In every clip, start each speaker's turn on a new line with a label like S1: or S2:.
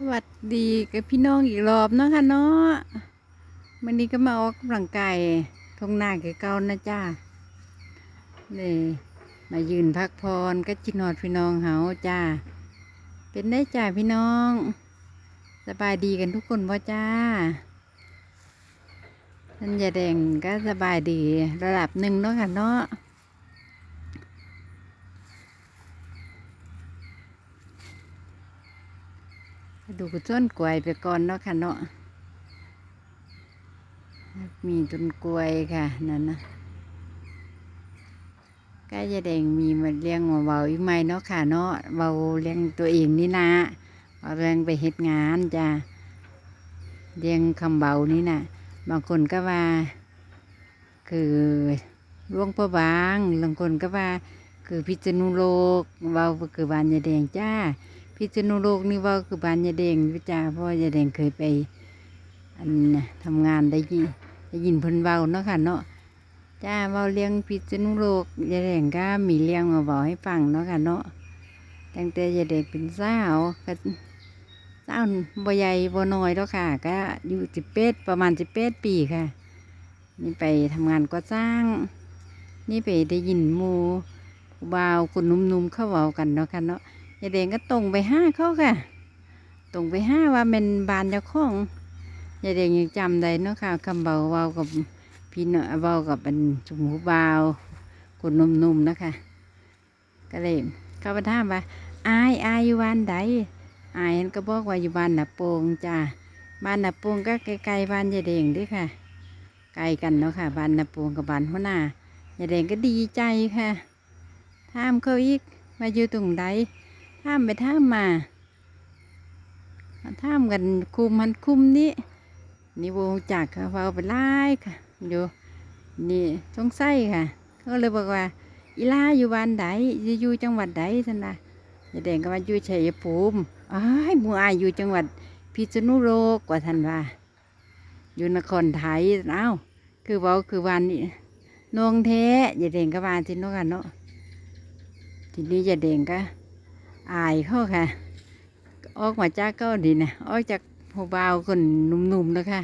S1: สวัสดีกับพี่น้องอีกรอบเนาะค่ะเนาะวันนี้ก็มาออกกำลังกายทงหน้าเก่านะจ้านี่มายืนพักพรก็จินอดพี่น้องเฮาจ้า เป็นได้จ้าพี่น้อง สบายดีกันทุกคนว่จ้าท่านยาแดงก็สบายดีระดับหนึ่งเนาะค่ะเนาะ ดูกต้นกล้วยไปก่อนเนาะค่ะเนาะมีต้นกล้วยค่ะนั่นนะก้ายแดงมีมาเลี้ยงเบาอีกไหมเนาะค่ะเนาะเบาเลี้ยงตัวเองนี่นะเอาเลี้ยงไปเฮ็ดงานจ้ะเลี้ยงคำเบานี่นะบางคนก็ว่า คือล่วงประบางบางคนก็ว่า คือพิจนุโลกเบาคือบานยาแดงจ้า พิษณุโลกนี่ว่าคือบ้านยาแดงวิจาเพราะยาแดงเคยไป อันทำงานได้ยินได้ยินเพิ่นเว้าเนาะค่ะเนาะจ้าเว้าเลี้ยงพิษณุโลกยาแดงก็มีเลี้ยงมาบอกให้ฟังเนาะค่ะเนาะตั้งแต่ยาแดงเป็นสาวก็สาวบ่ใหญ่บ่น้อยแล้วค่ะ ก็อยู่สิบเดประมาณสิบเดปีค่ะ นี่ไปทำงานก่อสร้าง นี่ไปได้ยินมูบ่าวคนนุ่มๆเข้าเว้ากันเนาะค่ะเนาะ ยายแดงก็ตรงไปห้าเขาค่ะตรงไปห้าว่าเป็นบานเจ้าของยายแดงยังจำได้เนาะค่ะคำเบาเบากับพี่เนาะเบากับเป็นจมูกเบาคนนุ่มๆนะคะ ก็เลยเข้าไปถามว่าอายอายอยู่บ้านใดอายก็บอกว่าอยู่บ้านนาโปงจ้าบ้านนาโปงก็ไกลๆบ้านยายแดงด้วยค่ะ ไกลกันเนาะค่ะบ้านนาโปงกับบ้านหัวหน้ายายแดงก็ดีใจค่ะถามเขาอีกมาอยู่ตรงใด ท่ามไปท่ามมาท่ามกันคุมมันคุมนี้นี่วงจักค่ะเฝ้าไปไล่ค่ะอยู่นี่สงสัยค่ะเขาเลยบอกว่าอีลาอยู่บ้านใดจะอยู่จังหวัดใดท่านนะยายแดงก็มาอยู่ชัยภูมิอ้ายมูอายอยู่จังหวัดพิษณุโลกกว่าท่านว่า อยู่นครไทยเอ้าคือเว่าคือวันนี้นงแท้ยายแดงก็วาที่นกกันเนาะทีนี้ยายแดงก็ อายเขาค่ะ ออกมาจากเก็ดีนะออกจากผู้บ่าวคนหนุ่มๆนะคะ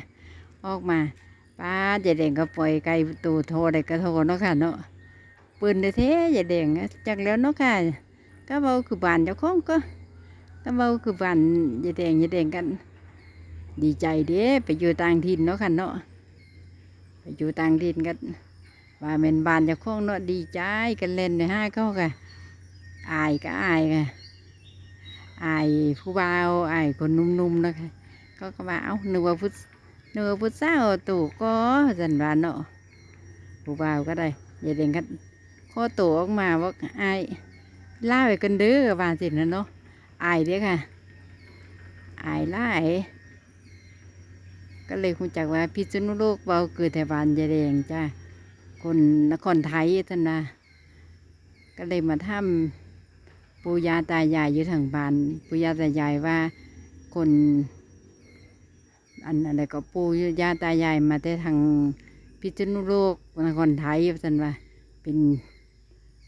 S1: ออกมาป้าใหญ่แดงก็ปล่อยไก่ตูโทรได้กระโทเนาะค่ะเนาะปืนได้เท่ใหญ่แดงจากแล้วเนาะค่ะก็เบาคือบานเจ้าของก็ก็เบาคือบานใหญ่แดงใหญ่แดงกัน ดีใจเด้ไปอยู่ต่างถิ่นเนาะค่ะเนาะไปอยู่ต่างถิ่นกันว่าเป็นบานเจ้าของเนาะดีใจกันเล่นในห้าเขาค่ะอายก็อายค่ะ ไอายผู้บ่าวอายคนนุ่มๆนะคะก็ก็ว่าเอ้านึกว่าพุทธนึกว่าพุทธสาตู่ก็สันวานเนาะผู้บ่าวก็ได้อย่าเด่งกันข้อตู่ออกมาว่าไอายล่าไปกันเด้อว่าสินะเนาะไอายเด้อค่ะไอายล่ายก็เลยคุณจักว่าพิษณุโลกเบาเกิดแถวานยายแดงจ้าคนนครไทยท่านนะก็เลยมาทำ ปู่ย่าตายายอยู่ทางบ้านปู่ย่าตายายว่าคนอันอะไรก็ปู่ย่าตายายมาแต่ทางพิษณุโลกนครไทยท่านว่า เป็น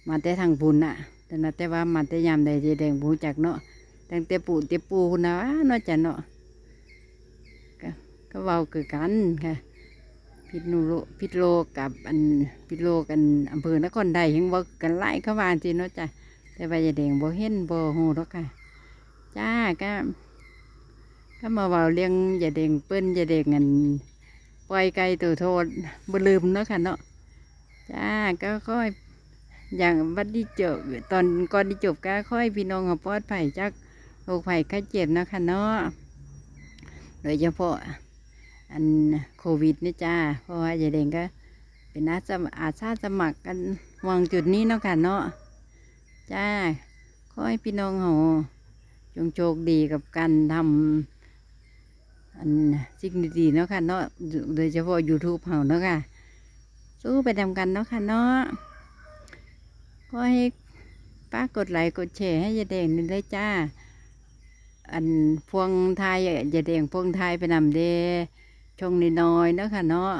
S1: มาแต่ทางบุญอะแต่นะแต่ว่ามาแต่ยามใดเจแดงบูจักเนาะตั้งแต่ปู่แต่ปู่คุณนะว่าเนาะจ้ะเนาะก็เว้าคือกันค่ะพิษณุโลกพิษโลกกับอันพิษโลกกันอำเภอนครไทยยังว้ากันไล่เข้ามาจริงเนาะจ้ะ แต่ว่าอย่าแดงบ่เห็นบ่หูหรอกค่ะจ้าก็ก็มาเว้าเรื่องยาแดงเปิ้นยาแดงเงินปล่อยไก่ตัวโทษบ่ลืมเนาะค่ะเนาะจ้าก็ค่อยอย่างบัดนี้จบตอนก่อนที่จบก็ค่อยพี่น้องเอาปลอดภัยจากโรคภัยไข้เจ็บเนาะค่ะเนาะโดยเฉพาะอันโควิดนี่จ้า เพราะว่ายาแดงก็เป็นอาสาอาสาสมัครกันวางจุดนี้เนาะค่ะเนาะ จ้า ขอให้พี่น้องเฮาจงโชคดีกับการทำอันสิ่งดีๆเนาะค่ะเนาะโดยเฉพาะ YouTube เฮาเนาะค่ะ สู้ไปทำกันเนาะค่ะเนาะขอให้ป้ากดไลค์กดแชร์ให้ยายแดงนี่ได้จ้า อันพวงไทยยายแดงพวงไทยไปนำเดชงนิดน้อยเนาะค่ะเนาะ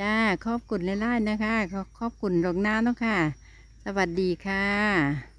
S1: จ้าขอบคุณหลายๆนะคะ ขอบคุณลงหน้าเนาะค่ะ สวัสดีค่ะ